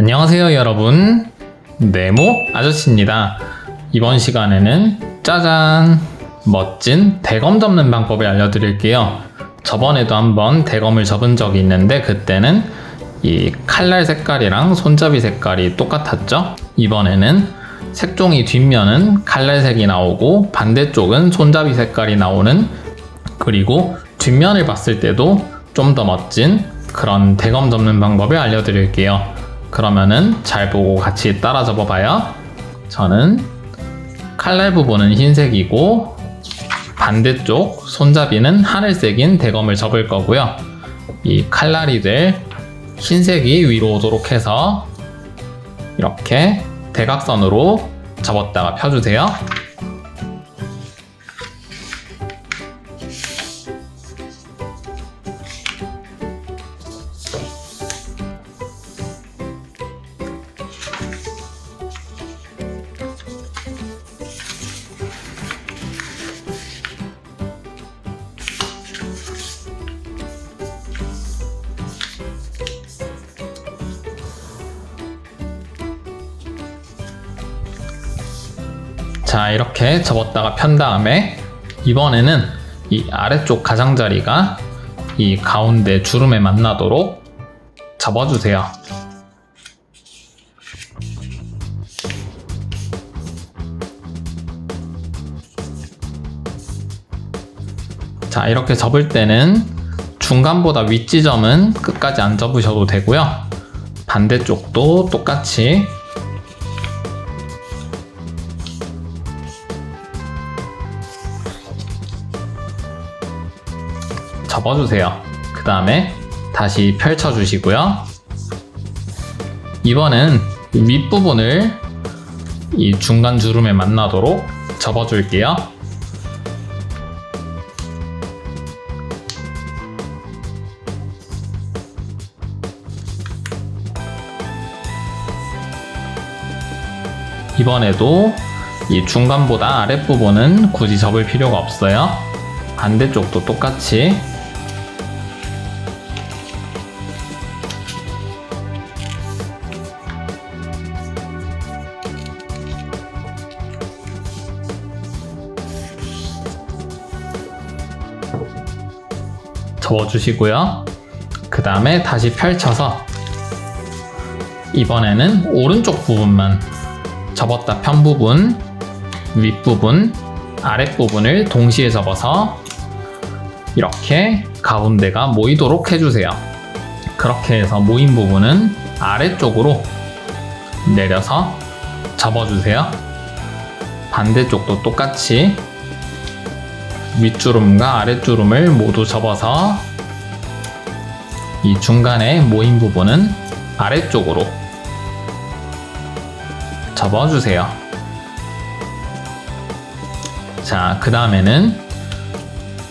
안녕하세요 여러분. 네모 아저씨입니다. 이번 시간에는 짜잔 멋진 대검 접는 방법을 알려드릴게요. 저번에도 한번 대검을 접은 적이 있는데 그때는 이 칼날 색깔이랑 손잡이 색깔이 똑같았죠? 이번에는 색종이 뒷면은 칼날색이 나오고 반대쪽은 손잡이 색깔이 나오는 그리고 뒷면을 봤을 때도 좀 더 멋진 그런 대검 접는 방법을 알려드릴게요. 그러면은 잘 보고 같이 따라 접어봐요. 저는 칼날 부분은 흰색이고 반대쪽 손잡이는 하늘색인 대검을 접을 거고요. 이 칼날이 될 흰색이 위로 오도록 해서 이렇게 대각선으로 접었다가 펴주세요. 자 이렇게 접었다가 편 다음에 이번에는 이 아래쪽 가장자리가 이 가운데 주름에 만나도록 접어주세요. 자 이렇게 접을 때는 중간보다 윗지점은 끝까지 안 접으셔도 되고요. 반대쪽도 똑같이 접어주세요. 그 다음에 다시 펼쳐주시고요. 이번엔 이 윗부분을 이 중간 주름에 만나도록 접어줄게요. 이번에도 이 중간보다 아랫부분은 굳이 접을 필요가 없어요. 반대쪽도 똑같이 접어주시고요. 그 다음에 다시 펼쳐서 이번에는 오른쪽 부분만 접었다 편 부분, 윗부분, 아랫부분을 동시에 접어서 이렇게 가운데가 모이도록 해주세요. 그렇게 해서 모인 부분은 아래쪽으로 내려서 접어주세요. 반대쪽도 똑같이 윗주름과 아랫주름을 모두 접어서 이 중간에 모인 부분은 아래쪽으로 접어주세요. 자, 그 다음에는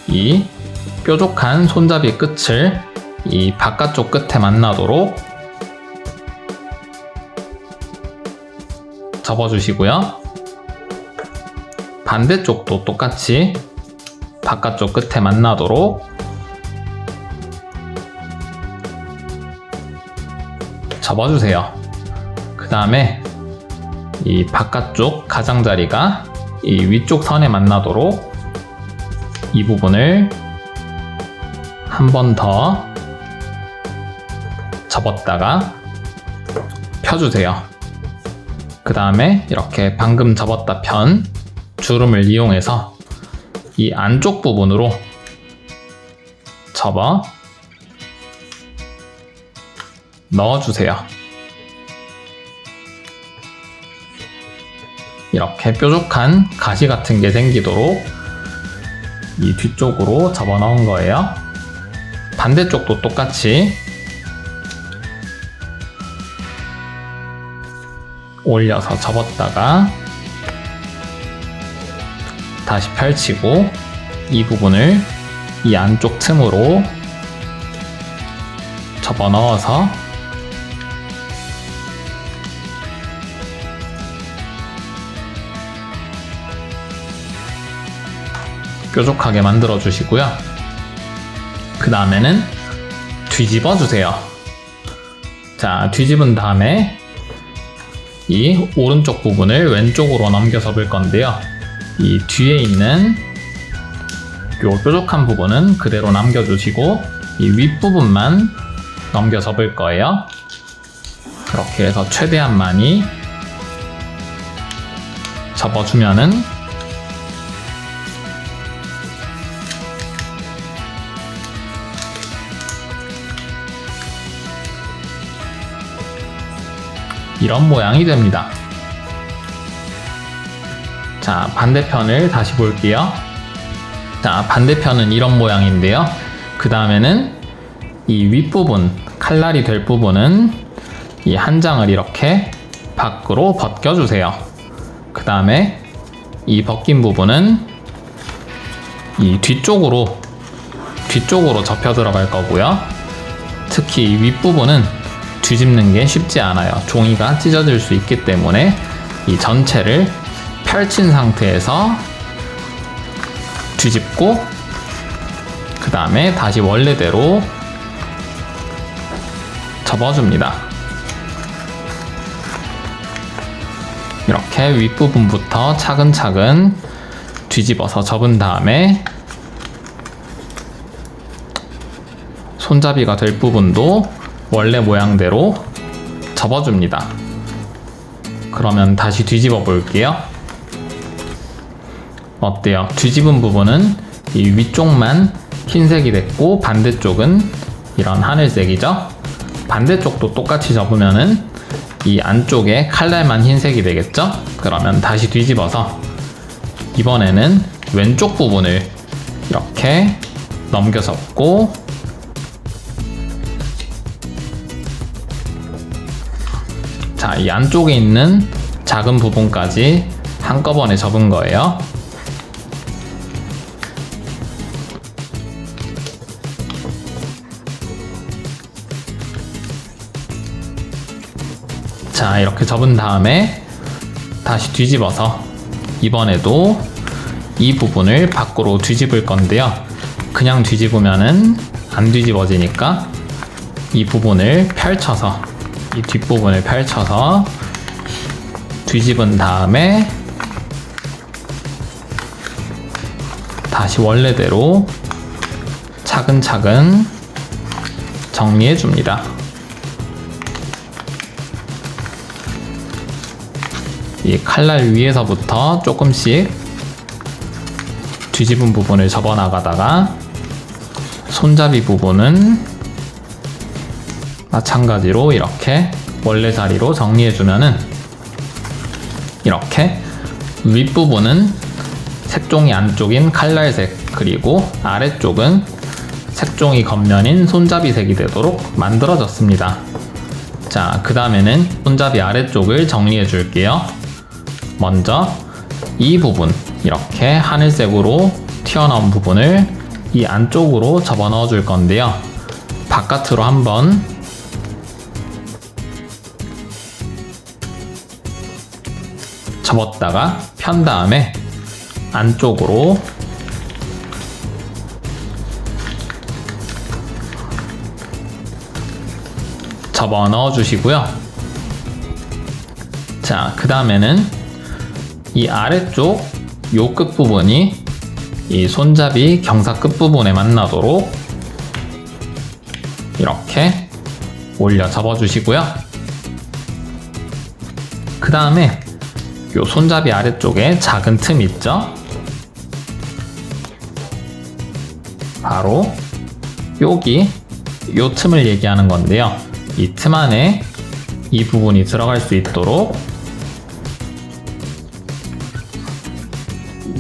이 뾰족한 손잡이 끝을 이 바깥쪽 끝에 만나도록 접어주시고요. 반대쪽도 똑같이 바깥쪽 끝에 만나도록 접어주세요. 그 다음에 이 바깥쪽 가장자리가 이 위쪽 선에 만나도록 이 부분을 한 번 더 접었다가 펴주세요. 그 다음에 이렇게 방금 접었다 편 주름을 이용해서 이 안쪽 부분으로 접어 넣어주세요. 이렇게 뾰족한 가시 같은 게 생기도록 이 뒤쪽으로 접어 넣은 거예요. 반대쪽도 똑같이 올려서 접었다가 다시 펼치고 이 부분을 이 안쪽 틈으로 접어 넣어서 뾰족하게 만들어 주시고요. 그 다음에는 뒤집어 주세요. 자, 뒤집은 다음에 이 오른쪽 부분을 왼쪽으로 넘겨 접을 건데요. 이 뒤에 있는 요 뾰족한 부분은 그대로 남겨주시고 이 윗부분만 넘겨 접을 거예요. 그렇게 해서 최대한 많이 접어주면은 이런 모양이 됩니다. 자, 반대편을 다시 볼게요. 자, 반대편은 이런 모양인데요. 그 다음에는 이 윗부분, 칼날이 될 부분은 이 한 장을 이렇게 밖으로 벗겨주세요. 그 다음에 이 벗긴 부분은 이 뒤쪽으로, 뒤쪽으로 접혀 들어갈 거고요. 특히 이 윗부분은 뒤집는 게 쉽지 않아요. 종이가 찢어질 수 있기 때문에 이 전체를 펼친 상태에서 뒤집고 그 다음에 다시 원래대로 접어줍니다. 이렇게 윗부분부터 차근차근 뒤집어서 접은 다음에 손잡이가 될 부분도 원래 모양대로 접어줍니다. 그러면 다시 뒤집어 볼게요. 어때요? 뒤집은 부분은 이 위쪽만 흰색이 됐고 반대쪽은 이런 하늘색이죠? 반대쪽도 똑같이 접으면은 이 안쪽에 칼날만 흰색이 되겠죠? 그러면 다시 뒤집어서 이번에는 왼쪽 부분을 이렇게 넘겨 접고 자, 이 안쪽에 있는 작은 부분까지 한꺼번에 접은 거예요. 자, 이렇게 접은 다음에 다시 뒤집어서 이번에도 이 부분을 밖으로 뒤집을 건데요. 그냥 뒤집으면은 안 뒤집어지니까 이 부분을 펼쳐서 이 뒷부분을 펼쳐서 뒤집은 다음에 다시 원래대로 차근차근 정리해 줍니다. 이 칼날 위에서부터 조금씩 뒤집은 부분을 접어 나가다가 손잡이 부분은 마찬가지로 이렇게 원래 자리로 정리해주면은 이렇게 윗부분은 색종이 안쪽인 칼날색 그리고 아래쪽은 색종이 겉면인 손잡이색이 되도록 만들어졌습니다. 자, 그 다음에는 손잡이 아래쪽을 정리해 줄게요. 먼저 이 부분 이렇게 하늘색으로 튀어나온 부분을 이 안쪽으로 접어 넣어 줄 건데요. 바깥으로 한번 접었다가 편 다음에 안쪽으로 접어 넣어 주시고요. 자, 그 다음에는 이 아래쪽 요 끝부분이 이 손잡이 경사 끝부분에 만나도록 이렇게 올려 접어 주시고요. 그 다음에 요 손잡이 아래쪽에 작은 틈 있죠? 바로 여기 요 틈을 얘기하는 건데요. 이 틈 안에 이 부분이 들어갈 수 있도록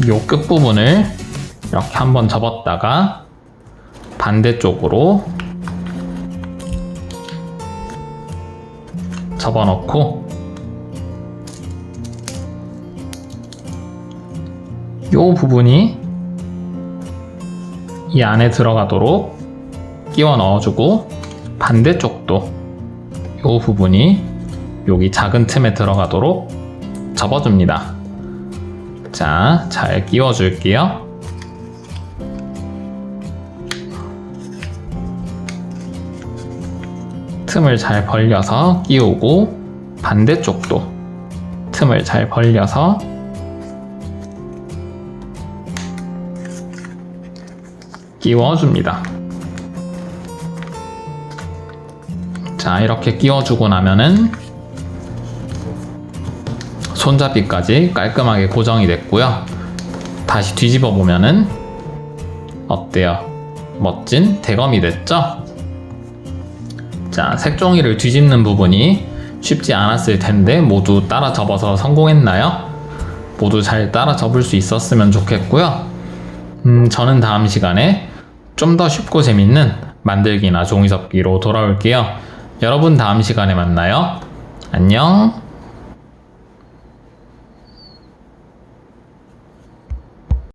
요 끝부분을 이렇게 한번 접었다가 반대쪽으로 접어넣고 요 부분이 이 안에 들어가도록 끼워 넣어주고 반대쪽도 요 부분이 여기 작은 틈에 들어가도록 접어줍니다. 자, 잘 끼워줄게요. 틈을 잘 벌려서 끼우고 반대쪽도 틈을 잘 벌려서 끼워줍니다. 자, 이렇게 끼워주고 나면은 손잡이까지 깔끔하게 고정이 됐고요. 다시 뒤집어 보면은 어때요? 멋진 대검이 됐죠? 자, 색종이를 뒤집는 부분이 쉽지 않았을 텐데 모두 따라 접어서 성공했나요? 모두 잘 따라 접을 수 있었으면 좋겠고요. 음, 저는 다음 시간에 좀 더 쉽고 재밌는 만들기나 종이접기로 돌아올게요. 여러분 다음 시간에 만나요. 안녕.